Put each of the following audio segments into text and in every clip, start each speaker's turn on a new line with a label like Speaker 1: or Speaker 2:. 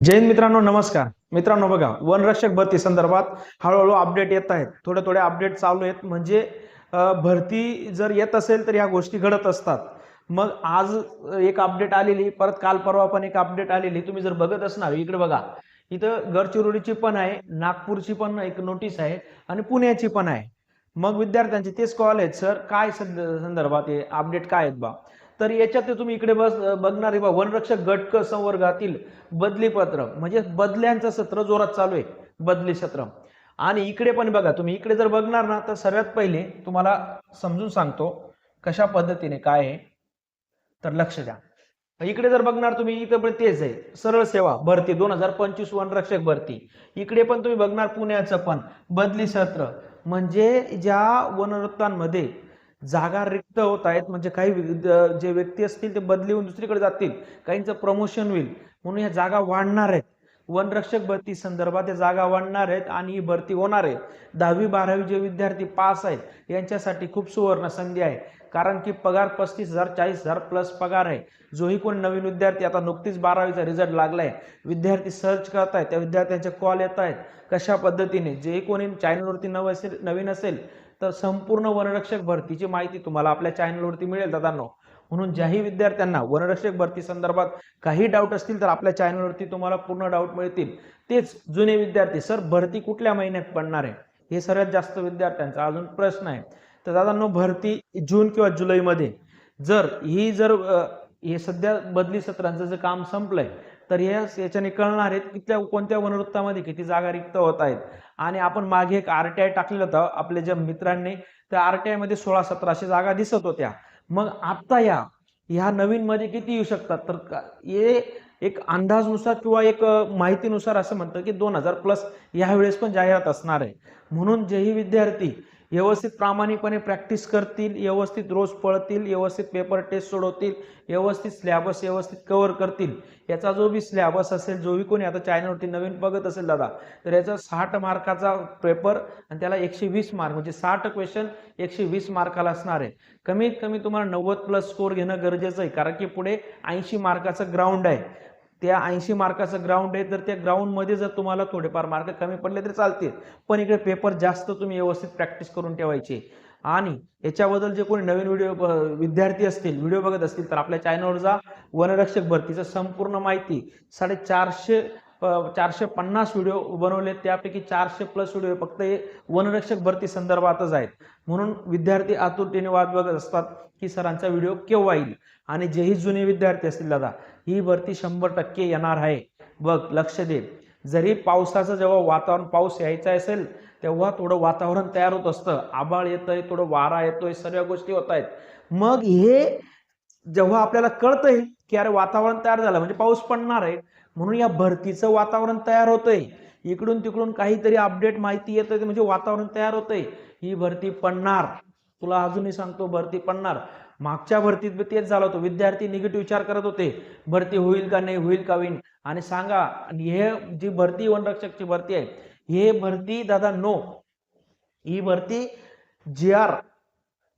Speaker 1: जैन मित्रांनो नमस्कार. मित्रांनो बघा वनरक्षक भरती संदर्भात हळूहळू अपडेट येत आहेत. थोडे थोडे अपडेट चालू आहेत. म्हणजे भरती जर येत असेल तर ह्या गोष्टी घडत असतात. मग आज एक अपडेट आलेली परत काल परवा पण एक अपडेट आलेली. तुम्ही जर बघत असणार इकडे बघा. इथं गडचिरोलीची पण आहे नागपूरची पण एक नोटीस आहे आणि पुण्याची पण आहे. मग विद्यार्थ्यांचे तेच कॉल आहेत सर काय संदर्भात हे अपडेट काय आहेत बा? तर याच्यात ते तुम्ही इकडे बस बघणार आहे बा वनरक्षक गटक संवर्गातील बदली पत्र. म्हणजे बदल्यांचं सत्र जोरात चालू आहे बदली सत्र. आणि इकडे पण बघा तुम्ही इकडे जर बघणार ना तर सर्वात पहिले तुम्हाला समजून सांगतो कशा पद्धतीने काय आहे. तर लक्ष द्या. इकडे जर बघणार तुम्ही इथं पण तेच आहे. सरळ सेवा भरती दोन हजार पंचवीस वनरक्षक भरती. इकडे पण तुम्ही बघणार पुण्याचं पण बदली सत्र. म्हणजे ज्या वनरत्नांमध्ये जागा रिक्त होत आहेत म्हणजे काही जे व्यक्ती असतील ते बदली होऊन दुसरीकडे जातील. काहींचं प्रमोशन होईल. म्हणून या जागा वाढणार आहेत. वनरक्षक भरती संदर्भात या जागा वाढणार आहेत आणि ही भरती होणार आहे दहावी बारावी जे विद्यार्थी पास आहेत यांच्यासाठी खूप सुवर्ण संधी आहे. कारण की पगार पस्तीस हजार चाळीस हजार प्लस पगार आहे. जोही कोण नवीन विद्यार्थी आता नुकतीच बारावीचा रिझल्ट लागलाय. विद्यार्थी सर्च करतायत त्या विद्यार्थ्यांचे कॉल येत आहेत कशा पद्धतीने? जे कोणी चॅनलवरती नव असेल नवीन असेल तर संपूर्ण वनरक्षक भरतीची माहिती तुम्हाला आपल्या चॅनलवरती मिळेल दादांनो. म्हणून ज्याही विद्यार्थ्यांना वनरक्षक भरती संदर्भात काही डाऊट असतील तर आपल्या चॅनलवरती तुम्हाला पूर्ण डाऊट मिळतील. तेच जुने विद्यार्थी सर भरती कुठल्या महिन्यात पडणार आहे? हे सर्वात जास्त विद्यार्थ्यांचा अजून प्रश्न आहे. तर दादांनो भरती जून किंवा जुलैमध्ये जर ही जर हे सध्या बदली सत्रांचं जे काम संपलंय तर या याच्याने कळणार आहेत कितल्या कोणत्या वनवृत्तामध्ये किती जागा रिक्त होत आहेत. आणि आपण मागे एक आर टी आय टाकलेलं होतं आपल्या ज्या मित्रांनी त्या आर टी मध्ये सोळा सतराशे जागा दिसत होत्या. मग आता या ह्या नवीन मध्ये किती येऊ शकतात? तर हे एक अंदाजनुसार किंवा एक माहितीनुसार असं म्हणतं की दोन हजार प्लस यावेळेस पण जाहिरात असणार आहे. म्हणून जेही विद्यार्थी व्यवस्थित प्रामाणिकपणे प्रॅक्टिस करतील व्यवस्थित रोज पळतील व्यवस्थित पेपर टेस्ट सोडवतील व्यवस्थित स्लॅबस व्यवस्थित कवर करतील. याचा जो बी स्लॅबस असेल जो बी कोणी आता चॅनलवरती नवीन बघत असेल दादा तर याचा साठ मार्काचा पेपर आणि त्याला एकशे वीस मार्क म्हणजे साठ क्वेश्चन एकशे वीस मार्काला असणार आहे. कमीत कमी तुम्हाला नव्वद प्लस स्कोर घेणं गरजेचं आहे कारण की पुढे ऐंशी मार्काचं ग्राउंड आहे. त्या ऐंशी मार्काचं ग्राउंड आहे तर त्या ग्राउंडमध्ये जर तुम्हाला थोडेफार मार्क कमी पडले तरी चालतील. पण इकडे पेपर जास्त तुम्ही व्यवस्थित प्रॅक्टिस करून ठेवायचे. आणि याच्याबद्दल जे कोणी नवीन व्हिडिओ विद्यार्थी असतील व्हिडिओ बघत असतील तर आपल्या चॅनलवर जा. वनरक्षक भरतीचं संपूर्ण माहिती साडेचारशे चारशे पन्नास व्हिडिओ बनवले. त्यापैकी चारशे प्लस व्हिडिओ फक्त हे वनरक्षक भरती संदर्भातच आहेत. म्हणून विद्यार्थी आतुरतेने वाट बघत असतात की सरांचा व्हिडिओ केव्हा येईल? आणि जेही जुने विद्यार्थी असतील दादा ही भरती शंभर टक्के येणार आहे. बघ लक्ष दे. जरी पावसाचं जेव्हा वातावरण पाऊस यायचा असेल तेव्हा थोडं वातावरण तयार होत असतं. आबाळ येतंय थोडं वारा येतोय सर्व गोष्टी होत आहेत. मग हे जेव्हा आपल्याला कळतंय की अरे वातावरण तयार झालं म्हणजे पाऊस पडणार आहे म्हणून या भरतीचं वातावरण तयार होतंय. इकडून तिकडून काहीतरी अपडेट माहिती येत म्हणजे वातावरण तयार होतंय. ही भरती पडणार. तुला अजूनही सांगतो भरती पडणार. मागच्या भरतीत बी तेच झालं होतं. विद्यार्थी निगेटिव्ह विचार करत होते. भरती होईल का नाही होईल का होईल आणि सांगा आणि हे जी भरती वनरक्षकची भरती आहे हे भरती दादा नो ही भरती जी आर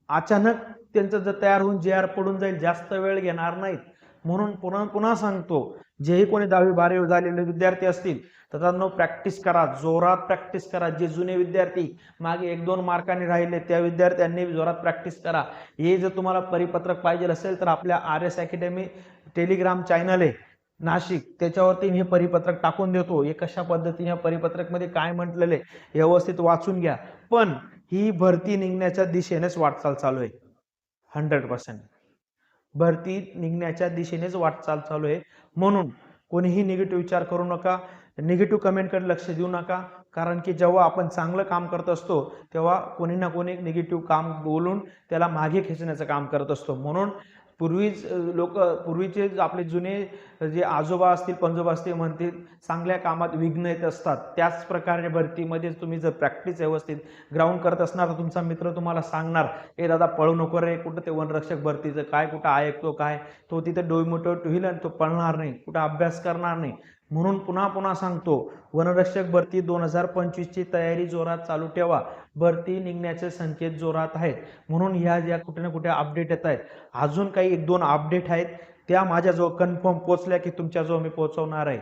Speaker 1: अचानक त्यांचं जर तयार होऊन जे आर पडून जाईल जास्त वेळ घेणार नाहीत. म्हणून पुन्हा पुन्हा सांगतो जेही कोणी दहावी बारावी झालेले विद्यार्थी असतील तर त्यांना प्रॅक्टिस करा जोरात प्रॅक्टिस करा. जे जुने विद्यार्थी मागे एक दोन मार्कांनी राहिले त्या विद्यार्थ्यांनी जोरात प्रॅक्टिस करा. हे जर तुम्हाला परिपत्रक पाहिजे असेल तर आपल्या R S academy Telegram channel आहे नाशिक. त्याच्यावरती मी हे परिपत्रक टाकून देतो. हे कशा पद्धतीने या परिपत्रकमध्ये काय म्हटलेलं आहे व्यवस्थित वाचून घ्या. पण ही भरती निघण्याच्या दिशेनेच वाटचाल चालू आहे. हंड्रेड पर्सेंट भरती निघण्याच्या दिशेनेच वाटचाल चालू आहे. म्हणून कोणीही निगेटिव्ह विचार करू नका. निगेटिव्ह कमेंटकडे लक्ष देऊ नका. कारण की जेव्हा आपण चांगलं काम करत असतो तेव्हा कोणी ना कोणी निगेटिव्ह काम बोलून त्याला मागे खेचण्याचं काम करत असतो. म्हणून पूर्वीच लोक पूर्वीचे आपले जुने जे आजोबा असतील पंजोबा असतील म्हणतील चांगल्या कामात विघ्न येत असतात. त्याच प्रकारे भरतीमध्ये तुम्ही जर प्रॅक्टिस व्यवस्थित ग्राउंड करत असणार तर तुमचा मित्र तुम्हाला सांगणार ए दादा पळू नको रे कुठं ते वनरक्षक भरतीचं काय कुठं ऐकतो काय? तो तिथे डोईमोटोट होईल आणि तो पळणार नाही कुठं अभ्यास करणार नाही. म्हणून पुन्हा पुन्हा सांगतो वनरक्षक भरती दोन हजार पंचवीसची तयारी जोरात चालू ठेवा. भरती निघण्याचे संकेत जोरात आहेत. म्हणून ह्या ज्या कुठे ना कुठे अपडेट येत आहेत. अजून काही एक दोन अपडेट आहेत. त्या माझ्याजवळ कन्फर्म पोचल्या की तुमच्याजवळ मी पोचवणार आहे.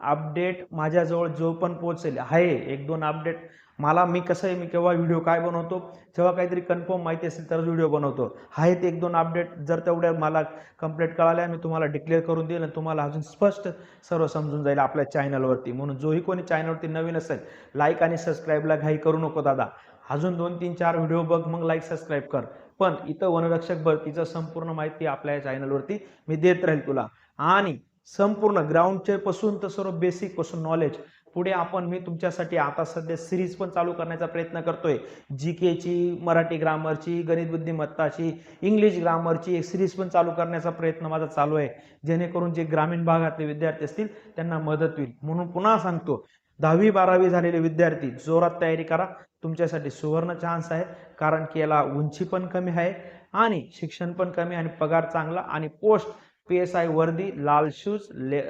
Speaker 1: अपडेट माझ्याजवळ जो पण पोहोचेल आहे एक दोन अपडेट मला मी कसं आहे मी केव्हा व्हिडिओ काय बनवतो जेव्हा काहीतरी कन्फर्म माहिती असेल तरच व्हिडिओ बनवतो. आहेत एक दोन अपडेट जर तेवढ्या मला कंप्लीट कळाल्या मी तुम्हाला डिक्लेअर करून देईल आणि तुम्हाला अजून स्पष्ट सर्व समजून जाईल आपल्या चॅनलवरती म्हणून जोही कोणी चॅनलवरती नवीन असेल लाईक आणि सबस्क्राईबला घाई करू नको दादा. अजून दोन तीन चार व्हिडिओ बघ मग लाईक सबस्क्राईब कर. पण इथं वनरक्षक भरतीचं संपूर्ण माहिती आपल्या चॅनलवरती मी देत राहील तुला. आणि संपूर्ण ग्राउंडचे पासून तर सर्व बेसिकपासून नॉलेज पुढे आपण मी तुमच्यासाठी आता सध्या सिरीज पण चालू करण्याचा प्रयत्न करतोय. जी केची मराठी ग्रामरची गणित बुद्धिमत्ताची इंग्लिश ग्रामरची एक सिरीज पण चालू करण्याचा प्रयत्न माझा चालू आहे. जेणेकरून जे ग्रामीण भागातले विद्यार्थी असतील त्यांना मदत होईल. म्हणून पुन्हा सांगतो दहावी बारावी झालेले विद्यार्थी जोरात तयारी करा. तुमच्यासाठी सुवर्ण चान्स आहे. कारण की याला उंची पण कमी आहे आणि शिक्षण पण कमी आणि पगार चांगला आणि पोस्ट पी एस आय वर्दी लाल शूज ले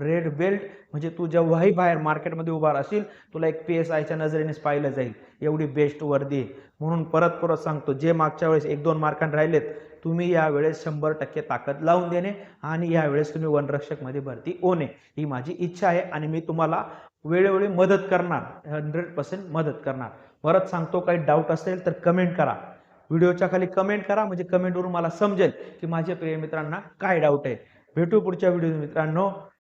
Speaker 1: रेड बेल्ट म्हणजे तू जेव्हाही बाहेर मार्केटमध्ये उभा राहशील तुला एक पी एस आयच्या नजरेनेच पाहिलं जाईल. एवढी बेस्ट वर्दी आहे. म्हणून परत परत सांगतो जे मागच्या वेळेस एक दोन मार्कांनी राहिलेत तुम्ही यावेळेस शंभर टक्के ताकद लावून देणे आणि यावेळेस तुम्ही वनरक्षकमध्ये भरती होणे. ही माझी इच्छा आहे आणि मी तुम्हाला वेळोवेळी मदत करणार हंड्रेड पर्सेंट मदत करणार. परत सांगतो काही डाऊट असेल तर कमेंट करा. व्हिडिओच्या खाली कमेंट करा म्हणजे कमेंटवरून मला समजेल की माझ्या प्रिय मित्रांना काय डाऊट आहे. भेटू पुढच्या व्हिडिओ मित्रांनो.